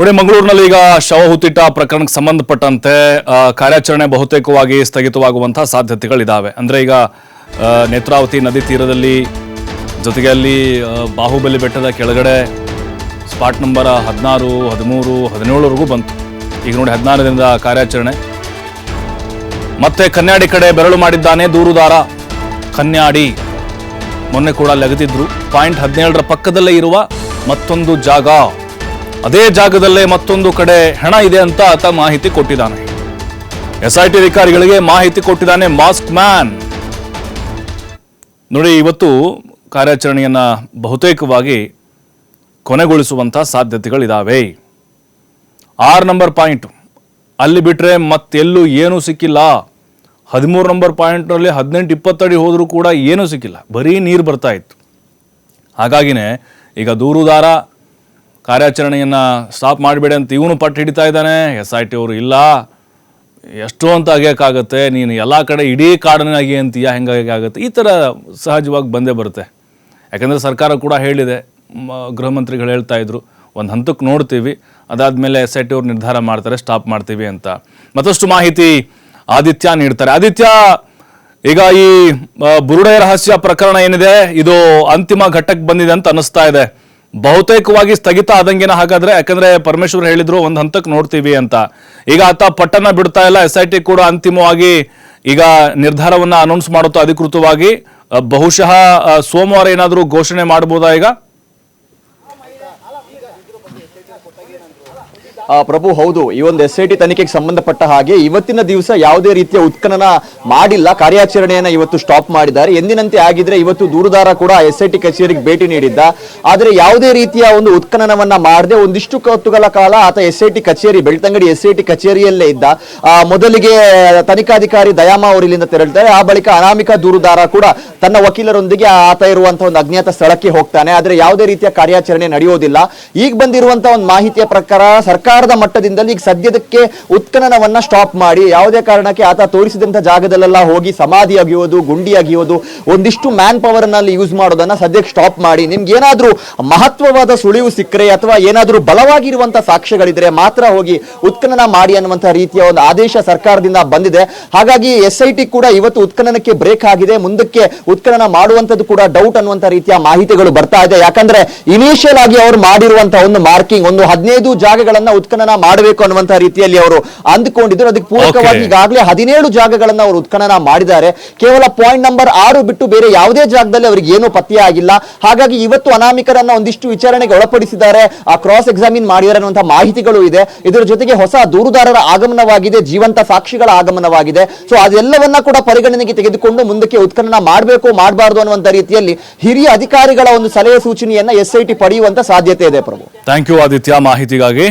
ನೋಡಿ, ಮಂಗಳೂರಿನಲ್ಲಿ ಈಗ ಶವ ಹುತ್ತಿಟ್ಟ ಪ್ರಕರಣಕ್ಕೆ ಸಂಬಂಧಪಟ್ಟಂತೆ ಕಾರ್ಯಾಚರಣೆ ಬಹುತೇಕವಾಗಿ ಸ್ಥಗಿತವಾಗುವಂತಹ ಸಾಧ್ಯತೆಗಳಿದ್ದಾವೆ ಅಂದ್ರೆ ಈಗ ನೇತ್ರಾವತಿ ನದಿ ತೀರದಲ್ಲಿ ಜೊತೆಗೆ ಅಲ್ಲಿ ಬಾಹುಬಲಿ ಬೆಟ್ಟದ ಕೆಳಗಡೆ ಸ್ಪಾಟ್ ನಂಬರ್ ಹದಿನಾರು, ಹದಿಮೂರು ಹದಿನೇಳವರೆಗೂ ಬಂತು. ಈಗ ನೋಡಿ, ಹದಿನಾರರಿಂದ ಕಾರ್ಯಾಚರಣೆ. ಮತ್ತೆ ಕನ್ಯಾಡಿ ಕಡೆ ಬೆರಳು ಮಾಡಿದ್ದಾನೆ ದೂರುದಾರ ಕನ್ಯಾಡಿ. ಮೊನ್ನೆ ಕೂಡ ಲಗದಿದ್ರು. ಪಾಯಿಂಟ್ ಹದಿನೇಳರ ಪಕ್ಕದಲ್ಲೇ ಇರುವ ಮತ್ತೊಂದು ಜಾಗ. ಅದೇ ಜಾಗದಲ್ಲೇ ಮತ್ತೊಂದು ಕಡೆ ಹಣ ಇದೆ ಅಂತ ಆತ ಮಾಹಿತಿ ಕೊಟ್ಟಿದ್ದಾನೆ. ಎಸ್ಐಟಿ ಅಧಿಕಾರಿಗಳಿಗೆ ಮಾಹಿತಿ ಕೊಟ್ಟಿದ್ದಾನೆ ಮಾಸ್ಕ್ ಮ್ಯಾನ್. ನೋಡಿ, ಇವತ್ತು ಕಾರ್ಯಾಚರಣೆಯನ್ನು ಬಹುತೇಕವಾಗಿ ಕೊನೆಗೊಳಿಸುವಂಥ ಸಾಧ್ಯತೆಗಳಿದ್ದಾವೆ ಆರು ನಂಬರ್ ಪಾಯಿಂಟ್, ಅಲ್ಲಿ ಬಿಟ್ಟರೆ ಮತ್ತೆಲ್ಲೂ ಏನೂ ಸಿಕ್ಕಿಲ್ಲ. ಹದಿಮೂರು ನಂಬರ್ ಪಾಯಿಂಟ್ನಲ್ಲಿ ಹದಿನೆಂಟು ಇಪ್ಪತ್ತಡಿ ಹೋದರೂ ಕೂಡ ಏನೂ ಸಿಕ್ಕಿಲ್ಲ. ಬರೀ ನೀರು ಬರ್ತಾ ಇತ್ತು. ಹಾಗಾಗಿನೇ ಈಗ ದೂರುದಾರ ಕಾರ್ಯಾಚರಣೆಯನ್ನು ಸ್ಟಾಪ್ ಮಾಡಬೇಡಿ ಅಂತ ಇವನು ಪಟ್ಟು ಹಿಡಿತಾ ಇದ್ದಾನೆ. ಎಸ್ ಐ ಟಿ ಅವರು ಇಲ್ಲ. ಎಷ್ಟು ಅಂತ ಅಗಿಯೋಕ್ಕಾಗತ್ತೆ. ನೀನು ಎಲ್ಲ ಕಡೆ ಇಡೀ ಕಾಡನಾಗಿ ಅಂತೀಯ ಹೆಂಗಾಗಿ ಆಗುತ್ತೆ ಈ ಥರ ಸಹಜವಾಗಿ ಬಂದೇ ಬರುತ್ತೆ. ಯಾಕಂದರೆ ಸರ್ಕಾರ ಕೂಡ ಹೇಳಿದೆ. ಗೃಹ ಮಂತ್ರಿಗಳು ಹೇಳ್ತಾ ಇದ್ರು. ಒಂದು ಹಂತಕ್ಕೆ ನೋಡ್ತೀವಿ. ಅದಾದಮೇಲೆ ಎಸ್ ಐ ಟಿ ಅವ್ರು ನಿರ್ಧಾರ ಮಾಡ್ತಾರೆ ಸ್ಟಾಪ್ ಮಾಡ್ತೀವಿ ಅಂತ. ಮತ್ತಷ್ಟು ಮಾಹಿತಿ ಆದಿತ್ಯ ನೀಡ್ತಾರೆ. ಆದಿತ್ಯ, ಈಗ ಈ ಬುರುಡೆ ರಹಸ್ಯ ಪ್ರಕರಣ ಏನಿದೆ? ಇದು ಅಂತಿಮ ಘಟ್ಟಕ್ಕೆ ಬಂದಿದೆ ಅಂತ ಅನ್ನಿಸ್ತಾ ಇದೆ. ಬಹುತೇಕವಾಗಿ ಸ್ಥಗಿತ ಆದಂಗೆನ ಹಾಗಾದ್ರೆ, ಯಾಕಂದ್ರೆ ಪರಮೇಶ್ವರ್ ಹೇಳಿದ್ರು, ಒಂದು ಹಂತಕ್ಕೆ ನೋಡ್ತೀವಿ ಅಂತ. ಈಗ ಆತ ಪಟ್ಟಣ ಬಿಡ್ತಾ ಇಲ್ಲ ಎಸ್ ಐ ಟಿ ಕೂಡ ಅಂತಿಮವಾಗಿ ಈಗ ನಿರ್ಧಾರವನ್ನ ಅನೌನ್ಸ್ ಮಾಡುತ್ತಾ ಅಧಿಕೃತವಾಗಿ. ಬಹುಶಃ ಸೋಮವಾರ ಏನಾದರೂ ಘೋಷಣೆ ಮಾಡಬಹುದಾ ಈಗ ಆ, ಪ್ರಭು, ಹೌದು. ಈ ಒಂದು ಎಸ್ ಐ ಟಿ ತನಿಖೆಗೆ ಸಂಬಂಧಪಟ್ಟ ಹಾಗೆ ಇವತ್ತಿನ ದಿವಸ ಯಾವುದೇ ರೀತಿಯ ಉತ್ಖನನ ಮಾಡಿಲ್ಲ. ಕಾರ್ಯಾಚರಣೆಯನ್ನ ಇವತ್ತು ಸ್ಟಾಪ್ ಮಾಡಿದ್ದಾರೆ. ಎಂದಿನಂತೆ ಆಗಿದ್ರೆ ಇವತ್ತು ದೂರುದಾರ ಕೂಡ ಎಸ್ ಐ ಟಿ ಕಚೇರಿಗೆ ಭೇಟಿ ನೀಡಿದ್ದ. ಆದರೆ ಯಾವುದೇ ರೀತಿಯ ಒಂದು ಉತ್ಖನನವನ್ನ ಮಾಡದೆ ಒಂದಿಷ್ಟು ಹೊತ್ತುಗಳ ಕಾಲ ಆತ ಎಸ್ ಐ ಟಿ ಕಚೇರಿ, ಬೆಳ್ತಂಗಡಿ ಎಸ್ ಐ ಟಿ ಕಚೇರಿಯಲ್ಲೇ ಇದ್ದ. ಮೊದಲಿಗೆ ತನಿಖಾಧಿಕಾರಿ ದಯಾಮ ಅವರು ಇಲ್ಲಿಂದ ತೆರಳ್ತಾರೆ. ಆ ಬಳಿಕ ಅನಾಮಿಕ ದೂರುದಾರ ಕೂಡ ತನ್ನ ವಕೀಲರೊಂದಿಗೆ ಆತ ಇರುವಂತಹ ಒಂದು ಅಜ್ಞಾತ ಸ್ಥಳಕ್ಕೆ ಹೋಗ್ತಾನೆ. ಆದರೆ ಯಾವುದೇ ರೀತಿಯ ಕಾರ್ಯಾಚರಣೆ ನಡೆಯೋದಿಲ್ಲ. ಈಗ ಬಂದಿರುವಂತಹ ಒಂದು ಮಾಹಿತಿಯ ಪ್ರಕಾರ ಸರ್ಕಾರದ ಮಟ್ಟದಿಂದಲೇ ಈಗ ಸದ್ಯದಕ್ಕೆ ಉತ್ಖನನವನ್ನ ಸ್ಟಾಪ್ ಮಾಡಿ, ಯಾವುದೇ ಕಾರಣಕ್ಕೆ ಆತ ತೋರಿಸಿದಂತ ಜಾಗದಲ್ಲೆಲ್ಲ ಹೋಗಿ ಸಮಾಧಿ ಅಗಿಯೋದು ಗುಂಡಿ ಅಗಿಯೋದು ಒಂದಿಷ್ಟು ಮ್ಯಾನ್ ಪವರ್ನಲ್ಲಿ ಯೂಸ್ ಮಾಡೋದನ್ನ ಸದ್ಯಕ್ಕೆ ಸ್ಟಾಪ್ ಮಾಡಿ. ನಿಮ್ಗೆ ಏನಾದ್ರೂ ಮಹತ್ವವಾದ ಸುಳಿವು ಸಿಕ್ಕರೆ ಅಥವಾ ಏನಾದ್ರೂ ಬಲವಾಗಿರುವಂತ ಸಾಕ್ಷ್ಯಗಳಿದ್ರೆ ಮಾತ್ರ ಹೋಗಿ ಉತ್ಖನನ ಮಾಡಿ ಅನ್ನುವಂತ ರೀತಿಯ ಒಂದು ಆದೇಶ ಸರ್ಕಾರದಿಂದ ಬಂದಿದೆ. ಹಾಗಾಗಿ ಎಸ್ ಕೂಡ ಇವತ್ತು ಉತ್ಖನನಕ್ಕೆ ಬ್ರೇಕ್ ಆಗಿದೆ. ಮುಂದಕ್ಕೆ ಉತ್ಖನನ ಮಾಡುವಂತದ್ದು ಕೂಡ ಡೌಟ್ ಅನ್ನುವಂತ ರೀತಿಯ ಮಾಹಿತಿಗಳು ಬರ್ತಾ ಇದೆ. ಯಾಕಂದ್ರೆ ಇನಿಷಿಯಲ್ ಆಗಿ ಅವರು ಮಾಡಿರುವಂತಹ ಒಂದು ಮಾರ್ಕಿಂಗ್ ಒಂದು ಹದಿನೈದು ಜಾಗಗಳನ್ನ ಉತ್ಖನನ ಮಾಡಬೇಕು ಅನ್ನುವಂತಹ ರೀತಿಯಲ್ಲಿ ಅವರು ಅಂದುಕೊಂಡಿದ್ರು. ಅದಕ್ಕೆ ಪೂರಕವಾಗಿ. ಈಗಾಗಲೇ ಹದಿನೇಳು ಜಾಗಗಳನ್ನ ಅವರು ಉತ್ಖನನ ಮಾಡಿದ್ದಾರೆ. ಕೇವಲ ಪಾಯಿಂಟ್ ನಂಬರ್ ಆರು ಬಿಟ್ಟು ಬೇರೆ ಯಾವುದೇ ಜಾಗದಲ್ಲಿ ಅವರಿಗೆ ಪಥ್ಯ ಆಗಿಲ್ಲ. ಹಾಗಾಗಿ ಇವತ್ತು ಅನಾಮಿಕರನ್ನ ಒಂದಿಷ್ಟು ವಿಚಾರಣೆಗೆ ಒಳಪಡಿಸಿದ್ದಾರೆ. ಆ ಕ್ರಾಸ್ ಎಕ್ಸಾಮಿನ್ ಮಾಡಿದ್ದಾರೆ ಅನ್ನುವಂತಹ ಮಾಹಿತಿಗಳು ಇದೆ. ಇದರ ಜೊತೆಗೆ ಹೊಸ ದೂರುದಾರರ ಆಗಮನವಾಗಿದೆ ಜೀವಂತ ಸಾಕ್ಷಿಗಳ ಆಗಮನವಾಗಿದೆ. ಸೊ ಅದೆಲ್ಲವನ್ನ ಕೂಡ ಪರಿಗಣನೆಗೆ ತೆಗೆದುಕೊಂಡು ಮುಂದಕ್ಕೆ ಉತ್ಖನನ ಮಾಡಬೇಕು ಮಾಡಬಾರದು ಅನ್ನುವಂತ ರೀತಿಯಲ್ಲಿ ಹಿರಿಯ ಅಧಿಕಾರಿಗಳ ಒಂದು ಸಲಹೆ ಸೂಚನೆಯನ್ನ ಎಸ್ಐಟಿ ಪಡೆಯುವಂತ ಸಾಧ್ಯತೆ ಇದೆ ಪ್ರಭು. ಥ್ಯಾಂಕ್ ಯು ಆದಿತ್ಯ ಮಾಹಿತಿಗಾಗಿ